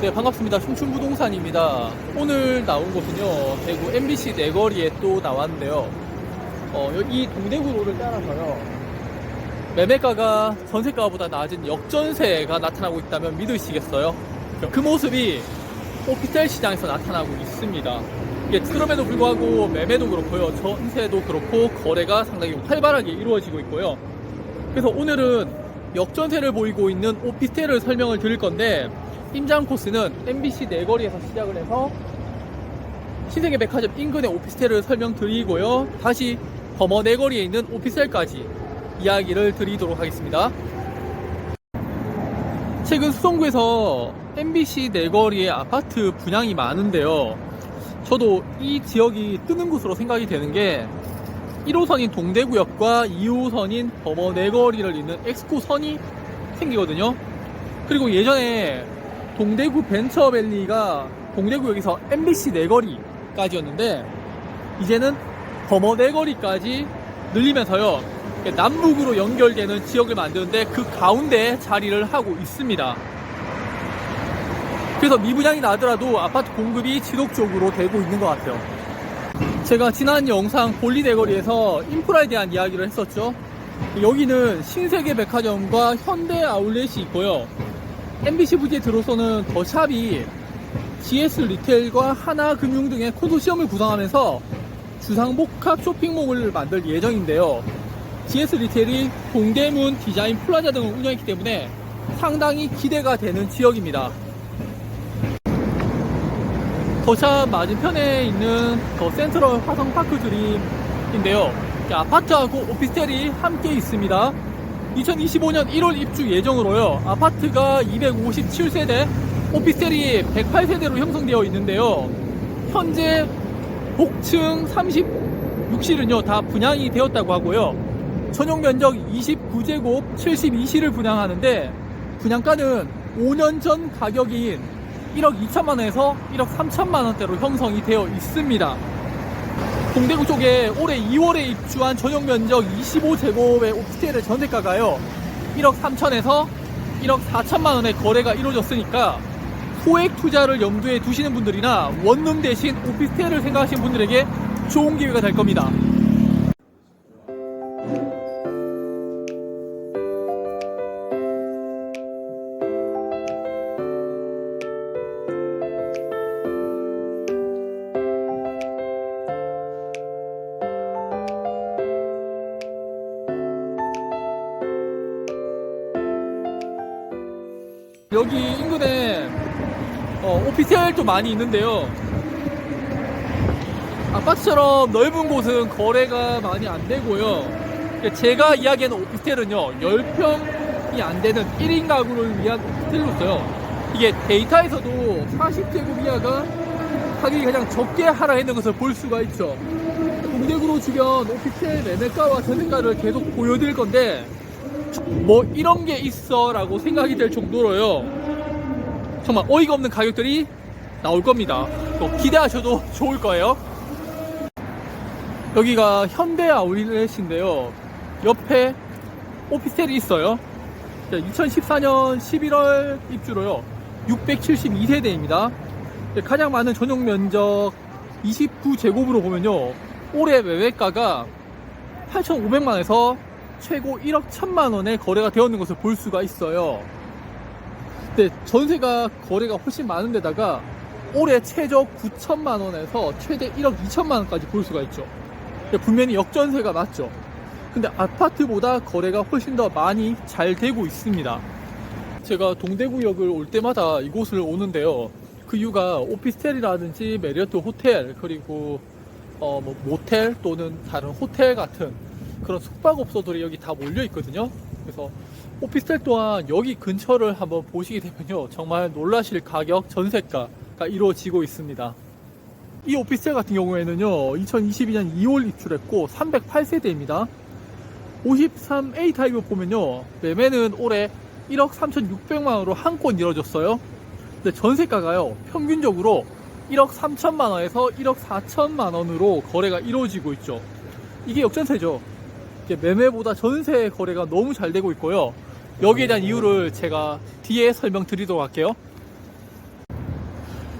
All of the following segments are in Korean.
네, 반갑습니다. 춤춘부동산입니다. 오늘 나온 곳은요, 대구 MBC 내거리에 또 나왔는데요. 어, 여기 동대구로를 따라서요, 매매가가 전세가보다 낮은 역전세가 나타나고 있다면 믿으시겠어요? 그 모습이 오피스텔 시장에서 나타나고 있습니다. 이게 그럼에도 불구하고 매매도 그렇고요, 전세도 그렇고 거래가 상당히 활발하게 이루어지고 있고요. 그래서 오늘은 역전세를 보이고 있는 오피스텔을 설명을 드릴 건데 임장 코스는 MBC 내거리에서 시작을 해서 신세계 백화점 인근의 오피스텔을 설명드리고요. 다시 범어 내거리에 있는 오피스텔까지 이야기를 드리도록 하겠습니다. 최근 수성구에서 MBC 내거리에 아파트 분양이 많은데요. 저도 이 지역이 뜨는 곳으로 생각이 되는 게 1호선인 동대구역과 2호선인 범어 내거리를 잇는 엑스코선이 생기거든요. 그리고 예전에 동대구 벤처밸리가 동대구역에서 MBC 내거리까지였는데 이제는 범어 내거리까지 늘리면서요. 남북으로 연결되는 지역을 만드는데 그 가운데 자리를 하고 있습니다. 그래서 미분양이 나더라도 아파트 공급이 지속적으로 되고 있는 것 같아요. 제가 지난 영상 볼리대거리에서 인프라에 대한 이야기를 했었죠. 여기는 신세계 백화점과 현대 아울렛이 있고요. MBC 부지에 들어서는 더샵이 GS 리테일과 하나금융 등의 콘소시엄을 구성하면서 주상복합 쇼핑몰을 만들 예정인데요. GS 리테일이 동대문 디자인 플라자 등을 운영했기 때문에 상당히 기대가 되는 지역입니다. 더샵 맞은편에 있는 더 센트럴 화성 파크 드림인데요. 아파트하고 오피스텔이 함께 있습니다. 2025년 1월 입주 예정으로요. 아파트가 257세대, 오피스텔이 108세대로 형성되어 있는데요. 현재 복층 36실은요, 다 분양이 되었다고 하고요. 전용 면적 29제곱 72실을 분양하는데, 분양가는 5년 전 가격인 1억 2천만 원에서 1억 3천만 원대로 형성이 되어 있습니다. 동대구 쪽에 올해 2월에 입주한 전용 면적 25제곱의 오피스텔의 전세가가요. 1억 3천에서 1억 4천만 원의 거래가 이루어졌으니까 소액 투자를 염두에 두시는 분들이나 원룸 대신 오피스텔을 생각하시는 분들에게 좋은 기회가 될 겁니다. 인근에 어, 오피스텔도 많이 있는데요. 아파트처럼 넓은 곳은 거래가 많이 안 되고요. 제가 이야기하는 오피스텔은요, 10평이 안 되는 1인 가구를 위한 오피스텔로서요. 이게 데이터에서도 40제곱 이하가 가격이 가장 적게 하라 했는 것을 볼 수가 있죠. 동대구로 주변 오피스텔 매매가와 전세가를 계속 보여드릴 건데, 뭐 이런 게 있어 라고 생각이 될 정도로요 정말 어이가 없는 가격들이 나올 겁니다. 또 기대하셔도 좋을 거예요. 여기가 현대 아울렛인데요. 옆에 오피스텔이 있어요. 2014년 11월 입주로요. 672세대입니다. 가장 많은 전용 면적 29제곱으로 보면요. 올해 매매가가 8,500만원에서 최고 1억 1천만 원에 거래가 되었는 것을 볼 수가 있어요. 근데 전세가 거래가 훨씬 많은 데다가 올해 최저 9천만 원에서 최대 1억 2천만 원까지 볼 수가 있죠. 분명히 역전세가 맞죠. 근데 아파트보다 거래가 훨씬 더 많이 잘 되고 있습니다. 제가 동대구역을 올 때마다 이곳을 오는데요. 그 이유가 오피스텔이라든지 메리어트 호텔 그리고 어, 뭐 모텔 또는 다른 호텔 같은 그런 숙박업소들이 여기 다 몰려 있거든요. 그래서 오피스텔 또한 여기 근처를 한번 보시게 되면요. 정말 놀라실 가격 전세가가 이루어지고 있습니다. 이 오피스텔 같은 경우에는요. 2022년 2월 입주했고 308세대입니다. 53A 타입을 보면요. 매매는 올해 1억 3,600만 원으로 한 건 이루어졌어요. 근데 전세가가요. 평균적으로 1억 3천만 원에서 1억 4천만 원으로 거래가 이루어지고 있죠. 이게 역전세죠. 매매보다 전세 거래가 너무 잘 되고 있고요. 여기에 대한 이유를 제가 뒤에 설명드리도록 할게요.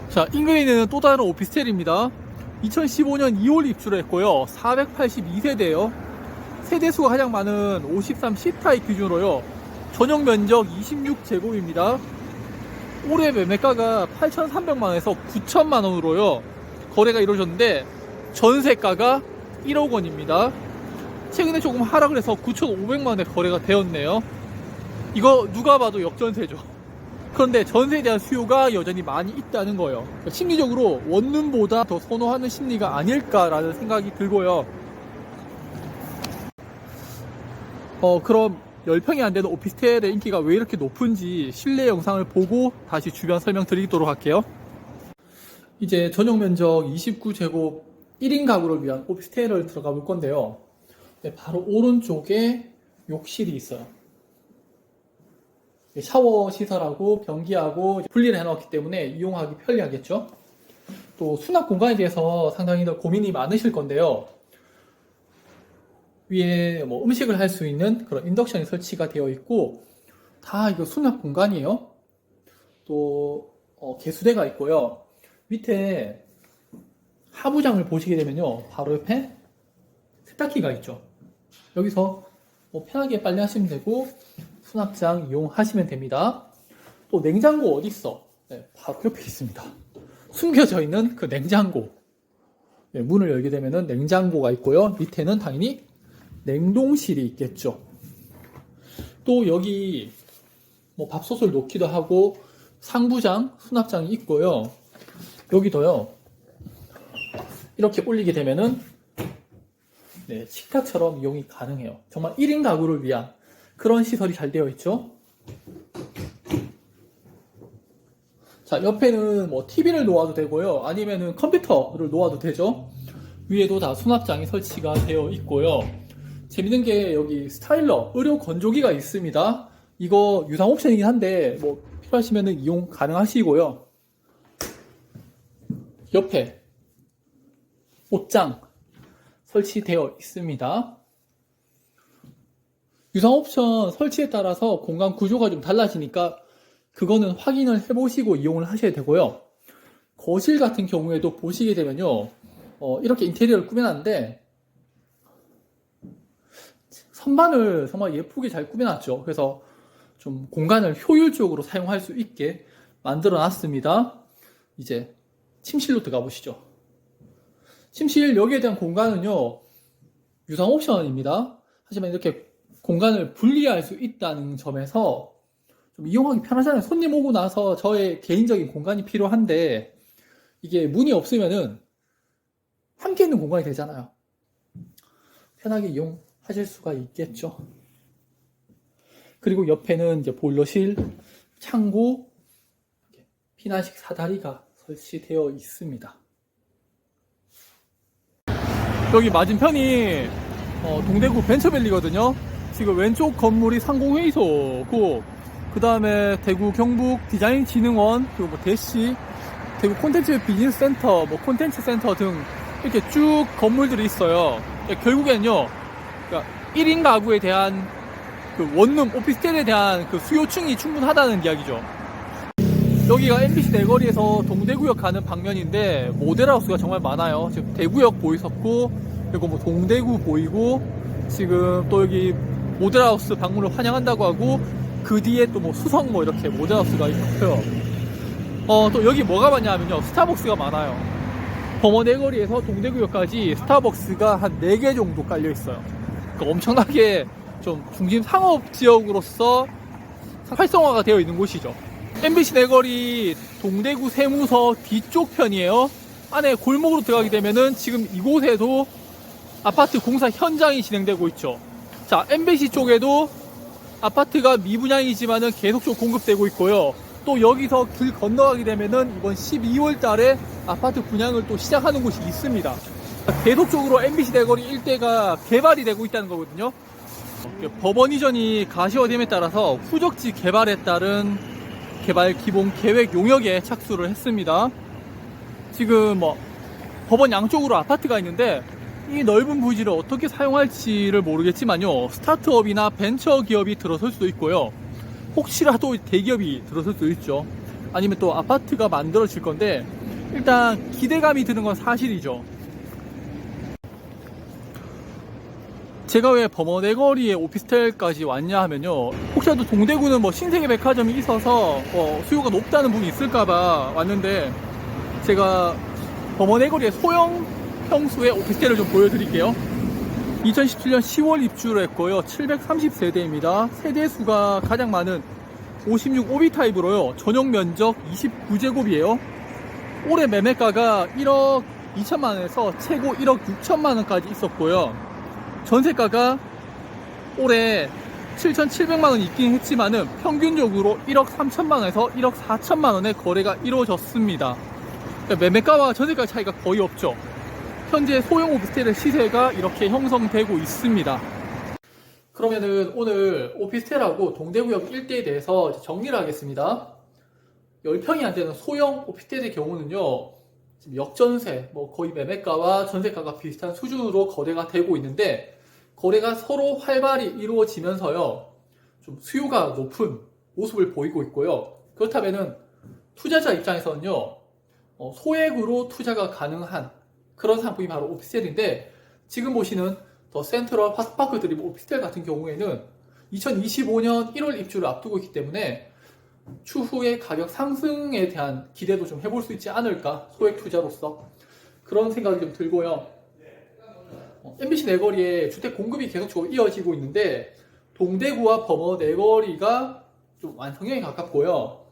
자, 인근에 있는 또 다른 오피스텔입니다. 2015년 2월 입주를 했고요. 482세대예요. 세대수가 가장 많은 53 C타입 기준으로요. 전용 면적 26제곱입니다. 올해 매매가가 8,300만원에서 9천만원으로요. 거래가 이루어졌는데 전세가가 1억 원입니다. 최근에 조금 하락을 해서 9,500만 원에 거래가 되었네요. 이거 누가 봐도 역전세죠. 그런데 전세에 대한 수요가 여전히 많이 있다는 거예요. 그러니까 심리적으로 원룸보다 더 선호하는 심리가 아닐까라는 생각이 들고요. 어, 그럼 10평이 안 되는 오피스텔의 인기가 왜 이렇게 높은지 실내 영상을 보고 다시 주변 설명 드리도록 할게요. 이제 전용 면적 29제곱 1인 가구를 위한 오피스텔을 들어가 볼 건데요. 네, 바로 오른쪽에 욕실이 있어요. 샤워 시설하고 변기하고 분리를 해놓았기 때문에 이용하기 편리하겠죠. 또 수납 공간에 대해서 상당히 더 고민이 많으실 건데요. 위에 뭐 음식을 할 수 있는 그런 인덕션이 설치가 되어 있고 다 이거 수납 공간이에요. 또 어, 개수대가 있고요. 밑에 하부장을 보시게 되면요, 바로 옆에 세탁기가 있죠. 여기서 뭐 편하게 빨래하시면 되고 수납장 이용하시면 됩니다. 또 냉장고 어디 있어? 네, 바로 옆에 있습니다. 숨겨져 있는 그 냉장고. 네, 문을 열게 되면은 냉장고가 있고요. 밑에는 당연히 냉동실이 있겠죠. 또 여기 뭐 밥솥을 놓기도 하고 상부장, 수납장이 있고요. 여기도요. 이렇게 올리게 되면은 네, 식탁처럼 이용이 가능해요. 정말 1인 가구를 위한 그런 시설이 잘 되어 있죠. 자, 옆에는 뭐 TV를 놓아도 되고요. 아니면은 컴퓨터를 놓아도 되죠. 위에도 다 수납장이 설치가 되어 있고요. 재밌는 게 여기 스타일러, 의료 건조기가 있습니다. 이거 유상 옵션이긴 한데 뭐 필요하시면은 이용 가능하시고요. 옆에 옷장 설치되어 있습니다. 유상 옵션 설치에 따라서 공간 구조가 좀 달라지니까 그거는 확인을 해보시고 이용을 하셔야 되고요. 거실 같은 경우에도 보시게 되면요. 어, 이렇게 인테리어를 꾸며놨는데 선반을 정말 예쁘게 잘 꾸며놨죠. 그래서 좀 공간을 효율적으로 사용할 수 있게 만들어 놨습니다. 이제 침실로 들어가 보시죠. 침실 여기에 대한 공간은요, 유상 옵션입니다. 하지만 이렇게 공간을 분리할 수 있다는 점에서 좀 이용하기 편하잖아요. 손님 오고 나서 저의 개인적인 공간이 필요한데, 이게 문이 없으면은 함께 있는 공간이 되잖아요. 편하게 이용하실 수가 있겠죠. 그리고 옆에는 이제 보일러실, 창고, 피난식 사다리가 설치되어 있습니다. 여기 맞은편이 어, 동대구 벤처밸리거든요. 지금 왼쪽 건물이 상공회의소고 그 다음에 대구 경북 디자인진흥원 그리고 뭐 대시 대구 콘텐츠 비즈니스 센터 뭐 콘텐츠 센터 등 이렇게 쭉 건물들이 있어요. 결국에는요, 그러니까 1인 가구에 대한 그 원룸 오피스텔에 대한 그 수요층이 충분하다는 이야기죠. 여기가 MBC 내거리에서 동대구역 가는 방면인데 모델하우스가 정말 많아요. 지금 대구역 보이셨고 그리고 뭐 동대구 보이고 지금 또 여기 모델하우스 방문을 환영한다고 하고 그 뒤에 또 뭐 수성 뭐 이렇게 모델하우스가 있고요. 어 또 여기 뭐가 많냐면요 스타벅스가 많아요. 범어 내거리에서 동대구역까지 스타벅스가 한 4개 정도 깔려 있어요. 그러니까 엄청나게 좀 중심 상업 지역으로서 활성화가 되어 있는 곳이죠. MBC 내거리 동대구 세무서 뒤쪽 편이에요. 안에 골목으로 들어가게 되면은 지금 이곳에도 아파트 공사 현장이 진행되고 있죠. 자, MBC 쪽에도 아파트가 미분양이지만은 계속적으로 공급되고 있고요. 또 여기서 길 건너가게 되면은 이번 12월 달에 아파트 분양을 또 시작하는 곳이 있습니다. 계속적으로 MBC 내거리 일대가 개발이 되고 있다는 거거든요. 법원 이전이 가시화됨에 따라서 후적지 개발에 따른 개발 기본 계획 용역에 착수를 했습니다. 지금 뭐 법원 양쪽으로 아파트가 있는데 이 넓은 부지를 어떻게 사용할지를 모르겠지만요. 스타트업이나 벤처 기업이 들어설 수도 있고요. 혹시라도 대기업이 들어설 수도 있죠. 아니면 또 아파트가 만들어질 건데 일단 기대감이 드는 건 사실이죠. 제가 왜 범어내거리에 오피스텔까지 왔냐 하면요. 혹시라도 동대구는 뭐 신세계 백화점이 있어서 어, 수요가 높다는 분이 있을까봐 왔는데 제가 범어내거리의 소형 평수의 오피스텔을 좀 보여드릴게요. 2017년 10월 입주를 했고요. 730세대입니다. 세대 수가 가장 많은 56 오비 타입으로요. 전용 면적 29제곱이에요. 올해 매매가가 1억 2천만 원에서 최고 1억 6천만 원까지 있었고요. 전세가가 올해 7,700만 원 있긴 했지만은 평균적으로 1억 3천만 원에서 1억 4천만 원의 거래가 이루어졌습니다. 그러니까 매매가와 전세가 차이가 거의 없죠. 현재 소형 오피스텔의 시세가 이렇게 형성되고 있습니다. 그러면은 오늘 오피스텔하고 동대구역 일대에 대해서 정리를 하겠습니다. 10평이 안 되는 소형 오피스텔의 경우는요, 지금 역전세, 뭐 거의 매매가와 전세가가 비슷한 수준으로 거래가 되고 있는데, 거래가 서로 활발히 이루어지면서요, 좀 수요가 높은 모습을 보이고 있고요. 그렇다면은 투자자 입장에서는요, 어, 소액으로 투자가 가능한 그런 상품이 바로 오피스텔인데, 지금 보시는 더 센트럴 파스파크 드림 오피스텔 같은 경우에는 2025년 1월 입주를 앞두고 있기 때문에 추후의 가격 상승에 대한 기대도 좀 해볼 수 있지 않을까 소액 투자로서 그런 생각이 좀 들고요. 어, MBC 내거리에 주택 공급이 계속적으로 이어지고 있는데 동대구와 범어 내거리가 좀 완성형에 가깝고요.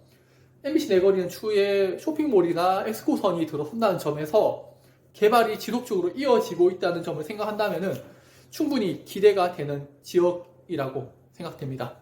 MBC 내거리는 추후에 쇼핑몰이나 엑스코선이 들어선다는 점에서 개발이 지속적으로 이어지고 있다는 점을 생각한다면 충분히 기대가 되는 지역이라고 생각됩니다.